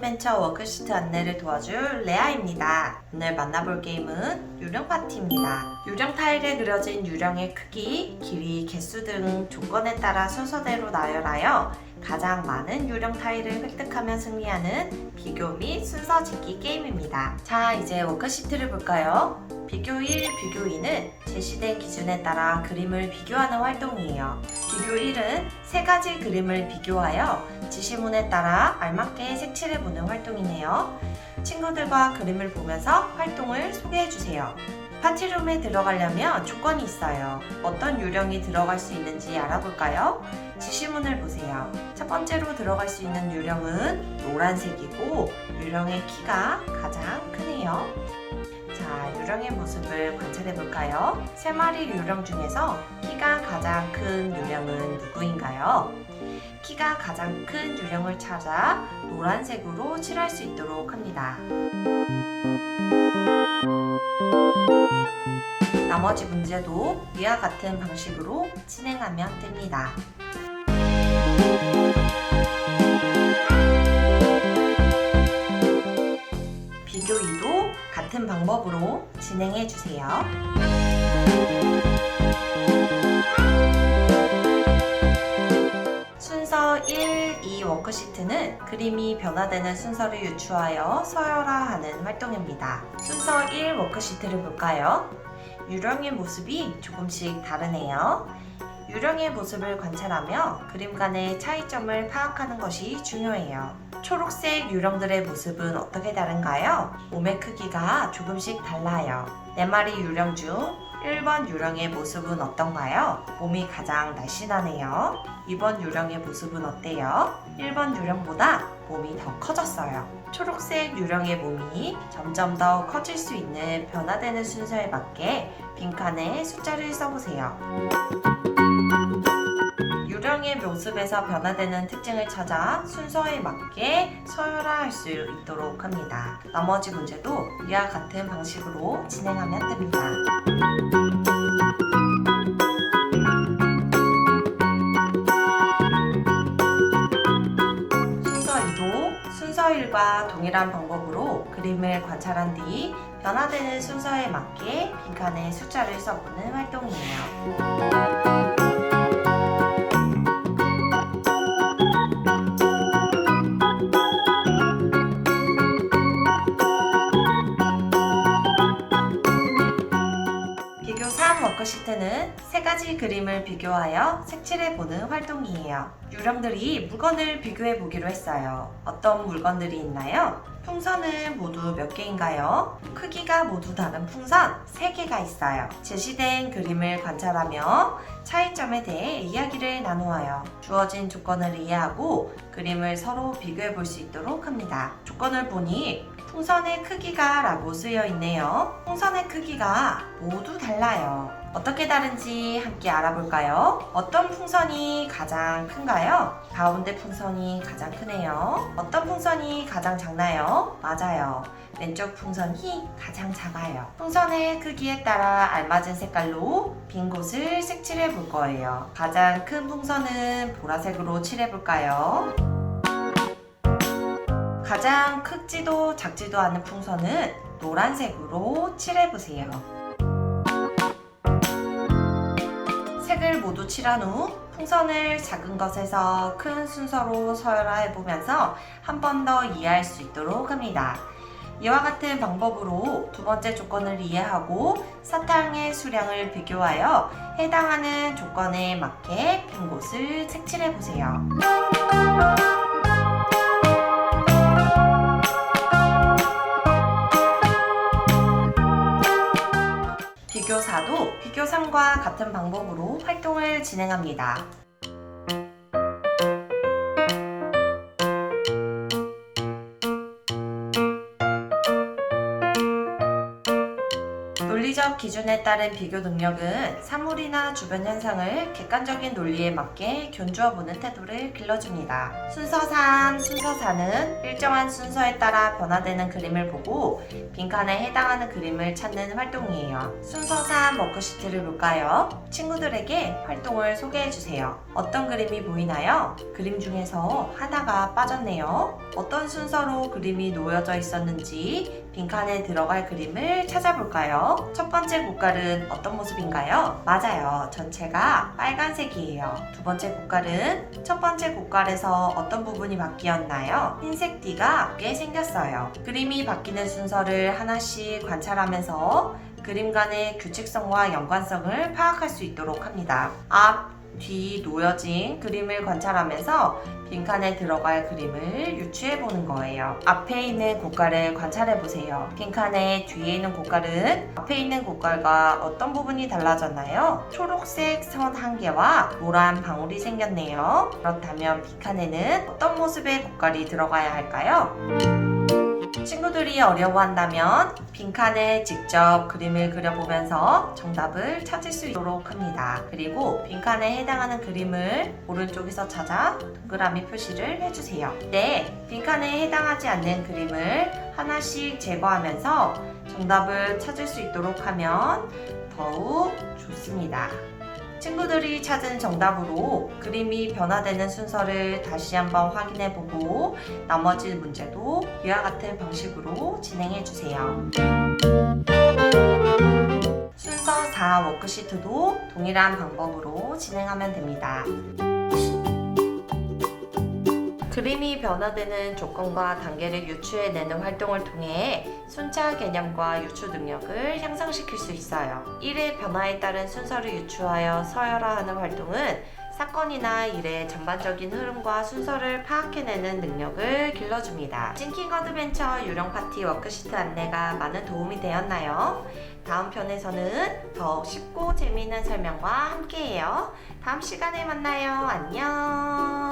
어드벤처 워크시트 안내를 도와줄 레아입니다. 오늘 만나볼 게임은 유령 파티입니다. 유령 타일에 그려진 유령의 크기, 길이, 개수 등 조건에 따라 순서대로 나열하여 가장 많은 유령 타일을 획득하면 승리하는 비교 및 순서 짓기 게임입니다. 자, 이제 워크시트를 볼까요? 비교 1, 비교 2는 제시된 기준에 따라 그림을 비교하는 활동이에요. 비교 1은 세 가지 그림을 비교하여 지시문에 따라 알맞게 색칠해 보는 활동이네요. 친구들과 그림을 보면서 활동을 소개해 주세요. 파티룸에 들어가려면 조건이 있어요. 어떤 유령이 들어갈 수 있는지 알아볼까요? 지시문을 보세요. 첫 번째로 들어갈 수 있는 유령은 노란색이고 유령의 키가 가장 크네요. 자, 유령의 모습을 관찰해 볼까요? 세 마리 유령 중에서 키가 가장 큰 유령은 누구인가요? 키가 가장 큰 유령을 찾아 노란색으로 칠할 수 있도록 합니다. 나머지 문제도 위와 같은 방식으로 진행하면 됩니다. 같은 방법으로 진행해 주세요. 순서 1, 2 워크시트는 그림이 변화되는 순서를 유추하여 서열화하는 활동입니다. 순서 1 워크시트를 볼까요? 유령의 모습이 조금씩 다르네요. 유령의 모습을 관찰하며 그림 간의 차이점을 파악하는 것이 중요해요. 초록색 유령들의 모습은 어떻게 다른가요? 몸의 크기가 조금씩 달라요. 네 마리 유령 중 1번 유령의 모습은 어떤가요? 몸이 가장 날씬하네요. 2번 유령의 모습은 어때요? 1번 유령보다 몸이 더 커졌어요. 초록색 유령의 몸이 점점 더 커질 수 있는 변화되는 순서에 맞게 빈칸에 숫자를 써보세요. 유령의 모습에서 변화되는 특징을 찾아 순서에 맞게 서열화할 수 있도록 합니다. 나머지 문제도 위와 같은 방식으로 진행하면 됩니다. 1과 동일한 방법으로 그림을 관찰한 뒤 변화되는 순서에 맞게 빈칸에 숫자를 써보는 활동이에요. 3 워크시트는 세 가지 그림을 비교하여 색칠해 보는 활동이에요. 유령들이 물건을 비교해 보기로 했어요. 어떤 물건들이 있나요? 풍선은 모두 몇 개인가요? 크기가 모두 다른 풍선 3개가 있어요. 제시된 그림을 관찰하며 차이점에 대해 이야기를 나누어요. 주어진 조건을 이해하고 그림을 서로 비교해 볼 수 있도록 합니다. 조건을 보니 풍선의 크기가 라고 쓰여 있네요. 풍선의 크기가 모두 달라요. 어떻게 다른지 함께 알아볼까요? 어떤 풍선이 가장 큰가요? 가운데 풍선이 가장 크네요. 어떤 풍선이 가장 작나요? 맞아요. 왼쪽 풍선이 가장 작아요. 풍선의 크기에 따라 알맞은 색깔로 빈 곳을 색칠해 볼 거예요. 가장 큰 풍선은 보라색으로 칠해 볼까요? 가장 크지도 작지도 않은 풍선은 노란색으로 칠해 보세요. 모두 칠한 후 풍선을 작은 것에서 큰 순서로 서열화해 보면서 한 번 더 이해할 수 있도록 합니다. 이와 같은 방법으로 두 번째 조건을 이해하고 사탕의 수량을 비교하여 해당하는 조건에 맞게 빈 곳을 색칠해 보세요. 비교 4도 비교 3과 같은 방법으로 활동을 진행합니다. 논리적 기준에 따른 비교 능력은 사물이나 주변 현상을 객관적인 논리에 맞게 견주어 보는 태도를 길러줍니다. 순서 3, 순서 4는 일정한 순서에 따라 변화되는 그림을 보고 빈칸에 해당하는 그림을 찾는 활동이에요. 순서 3 워크시트를 볼까요? 친구들에게 활동을 소개해 주세요. 어떤 그림이 보이나요? 그림 중에서 하나가 빠졌네요. 어떤 순서로 그림이 놓여져 있었는지 빈칸에 들어갈 그림을 찾아볼까요? 첫 번째 곡갈은 어떤 모습인가요? 맞아요. 전체가 빨간색이에요. 두 번째 곡갈은 첫 번째 곡갈에서 어떤 부분이 바뀌었나요? 흰색 띠가 꽤 생겼어요. 그림이 바뀌는 순서를 하나씩 관찰하면서 그림 간의 규칙성과 연관성을 파악할 수 있도록 합니다. 앞, 뒤 놓여진 그림을 관찰하면서 빈칸에 들어갈 그림을 유추해 보는 거예요. 앞에 있는 곡갈을 관찰해 보세요. 빈칸의 뒤에 있는 곡갈은 앞에 있는 곡갈과 어떤 부분이 달라졌나요? 초록색 선 한 개와 노란 방울이 생겼네요. 그렇다면 빈칸에는 어떤 모습의 곡갈이 들어가야 할까요? 친구들이 어려워한다면 빈칸에 직접 그림을 그려보면서 정답을 찾을 수 있도록 합니다. 그리고 빈칸에 해당하는 그림을 오른쪽에서 찾아 동그라미 표시를 해주세요. 네, 빈칸에 해당하지 않는 그림을 하나씩 제거하면서 정답을 찾을 수 있도록 하면 더욱 좋습니다. 친구들이 찾은 정답으로 그림이 변화되는 순서를 다시 한번 확인해 보고 나머지 문제도 이와 같은 방식으로 진행해 주세요. 순서 4 워크시트도 동일한 방법으로 진행하면 됩니다. 그림이 변화되는 조건과 단계를 유추해내는 활동을 통해 순차 개념과 유추 능력을 향상시킬 수 있어요. 일의 변화에 따른 순서를 유추하여 서열화하는 활동은 사건이나 일의 전반적인 흐름과 순서를 파악해내는 능력을 길러줍니다. 찐킹 어드벤처 유령 파티 워크시트 안내가 많은 도움이 되었나요? 다음 편에서는 더욱 쉽고 재미있는 설명과 함께해요. 다음 시간에 만나요. 안녕.